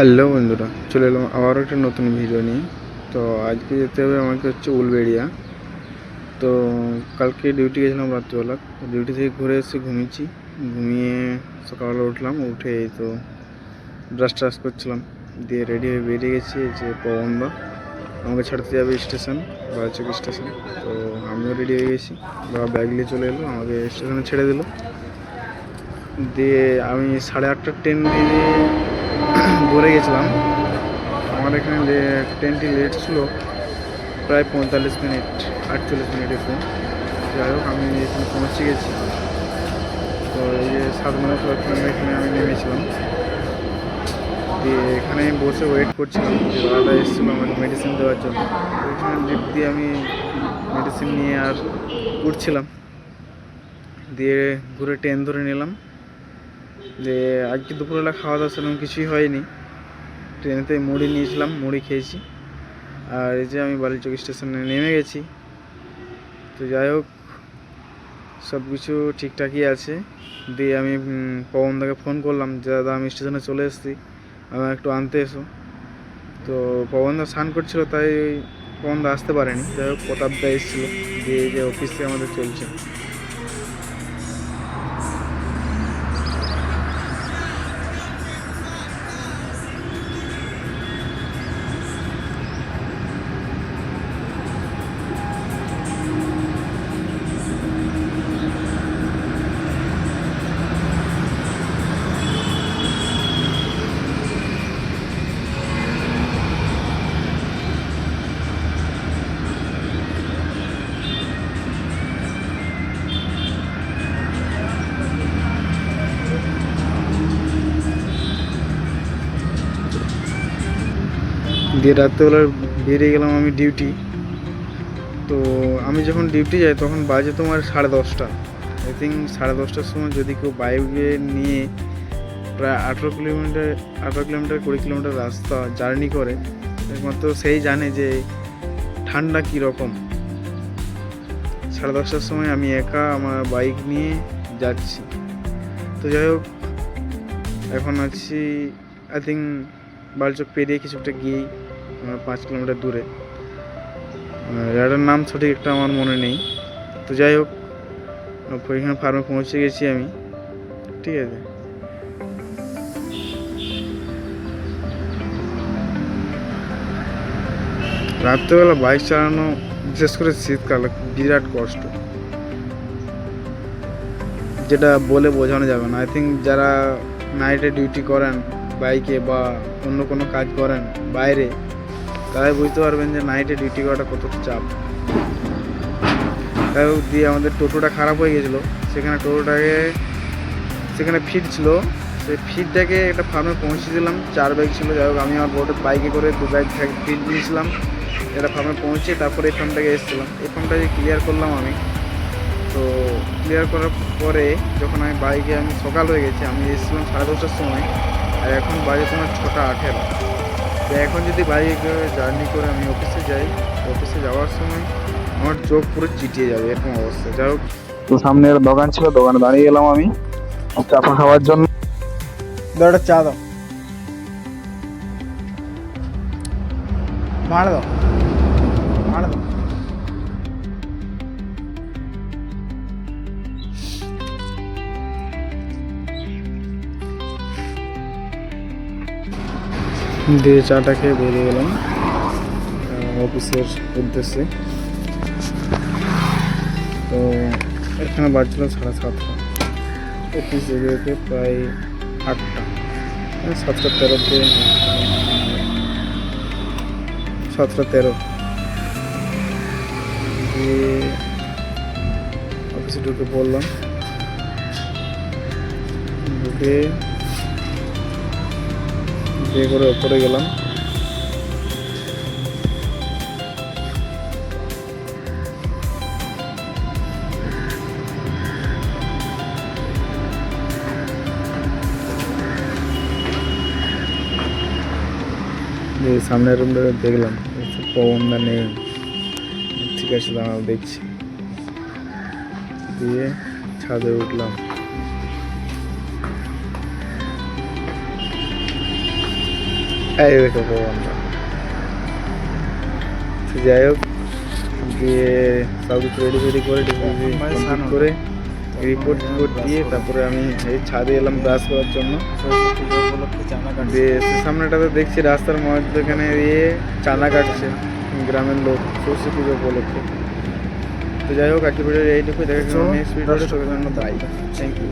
Hello বন্ধুরা, চলে এলাম আবারও একটা নতুন ভিডিও নিয়ে। তো আজকে যেতে হবে আমাকে হচ্ছে উলবেড়িয়া। তো কালকে ডিউটি গেছিলাম রাত্রিবেলা। ডিউটি থেকে ঘুরে এসে ঘুমিয়েছি। ঘুমিয়ে সকালবেলা উঠলাম, উঠে তো ব্রাশ ট্রাশ করছিলাম। দিয়ে রেডি হয়ে বেরিয়ে গেছি যে পবনদা আমাকে ছাড়তে যাবে স্টেশন বারাচক স্টেশন তো আমিও রেডি হয়ে গেছি। বাবা ব্যাগ নিয়ে চলে এলো, আমাকে স্টেশনে ছেড়ে দিল। দিয়ে আমি সাড়ে আটটার ট্রেন দিয়ে ধরে গেছিলাম। আমার এখানে ট্রেনটি লেট ছিল, প্রায় পঁয়তাল্লিশ মিনিট, আটচল্লিশ মিনিট এরকম যাই হোক, আমি এখানে পৌঁছে গেছি। তো এই যে সাত নম্বর প্ল্যাটফর্মে এখানে, আমি নেমেছিলাম। দিয়ে এখানে বসে ওয়েট করছিলাম যে দাদা এসেছিল আমাকে মেডিসিন দেওয়ার জন্য। এখানে লিফট দিয়ে আমি মেডিসিন নিয়ে আর উঠছিলাম। দিয়ে ঘুরে ট্রেন ধরে নিলাম। যে আজকে দুপুরবেলা খাওয়া দাওয়া সেরকম কিছুই হয়নি। ট্রেনেতে মুড়ি নিয়েছিলাম, মুড়ি খেয়েছি। আর এই যে আমি বালিচক স্টেশনে নেমে গেছি। তো যাই হোক সব কিছু ঠিকঠাকই আছে। দিয়ে আমি পবনদাকে ফোন করলাম, যে, দাদা, আমি স্টেশনে চলে এসেছি আমার একটু আনতে এসো। তো পবনদা স্নান করছিল, তাই পবনদা আসতে পারেনি। যাই হোক, প্রতাপদা এসেছিল, দিয়ে যে অফিসে আমাদের চলছে। দিয়ে রাত্রেবেলা বেরিয়ে গেলাম আমি ডিউটি তো আমি যখন ডিউটি যাই, তখন বাজে তোমার সাড়ে দশটা। আই থিঙ্ক সাড়ে দশটার সময় যদি কেউ বাইকে নিয়ে প্রায় আঠেরো কিলোমিটার আঠেরো কিলোমিটার, কুড়ি কিলোমিটার রাস্তা জার্নি করে, একমাত্র সেই জানে যে ঠান্ডা কীরকম সাড়ে দশটার সময় আমি একা আমার বাইক নিয়ে যাচ্ছি। তো যাই হোক, এখন আছি আই থিঙ্ক বালচক পেরিয়ে কিছুটা গিয়েই পাঁচ কিলোমিটার দূরে। জায়গাটার নাম সঠিক একটা আমার মনে নেই। তো যাই হোক এখানে ফার্মে পৌঁছে গেছি আমি। ঠিক আছে। রাত্রেবেলা বাইক চালানো, বিশেষ করে শীতকালে, বিরাট কষ্ট। যেটা বলে বোঝানো যাবে না। আই থিঙ্ক যারা নাইটে ডিউটি করেন বাইকে বা অন্য কোনো কাজ করেন বাইরে তারাই বুঝতে পারবেন যে নাইটে ডিউটি করাটা কত চাপ। তাই দিয়ে আমাদের টোটোটা খারাপ হয়ে গেছিল। সেখানে টোটোটাকে, সেখানে ফিট ছিল। সেই ফিটটাকে একটা ফার্মে পৌঁছে দিলাম। চার ব্যাগ ছিল। যাই হোক, আমি আমার বোটের বাইকে করে দু ব্যাগ ফিট দিয়েছিলাম এটা ফার্মে পৌঁছে তারপরে এই ফার্মটাকে এসেছিলাম। এই ফার্মটাকে ক্লিয়ার করলাম আমি। তো ক্লিয়ার করার পরে যখন আমি বাইকে আমি সকাল হয়ে গেছি, আমি এসেছিলাম সাড়ে দশটার সময়। আর এখন বাজে তোমার ছটা আঠেরো। তো এখন যদি বাইক জার্নি করে আমি অফিসে যাই অফিসে যাওয়ার সময় আমার চোখ পুরো চিটিয়ে যাবে এরকম অবস্থা। যাই হোক। তো সামনে একটা দোকান ছিল দোকানে দাঁড়িয়ে গেলাম আমি। চা খাওয়ার জন্য। দাঁড়া চা দাও। ভাড়া দাও। দিয়ে চাটা খেয়ে বেরিয়ে গেলাম অফিসের উদ্দেশ্যে। তো এখানে বাজছিল সাড়ে সাতটা। অফিস যেতে প্রায় আটটা মানে সাতটা তেরোতে সাতটা তেরো। দিয়ে অফিসে ঢুকে পড়লাম। ঢুকে বিয়ে করে ওপরে গেলাম। দিয়ে সামনের রুমটা দেখলাম পবনদা নেই। ঠিক আছে, দাঁড়াও, দেখছি। দিয়ে ছাদে উঠলাম। এই দেখো যাই হোক দিয়ে সব কিছু রেডি ফেডি করে কমপ্লিট করে রিপোর্ট টিপোর্ট দিয়ে তারপরে আমি এই ছাদে এলাম ব্রাশ করার জন্য। দিয়ে সামনেটাতে দেখছি রাস্তার মধ্যখানে দিয়ে চাঁদা কাটছে গ্রামের লোক সরস্বতী পুজো উপলক্ষে। তো যাই হোক আজকে ভিডিও এইটুকু দেখা নেক্সট বাই থ্যাংক ইউ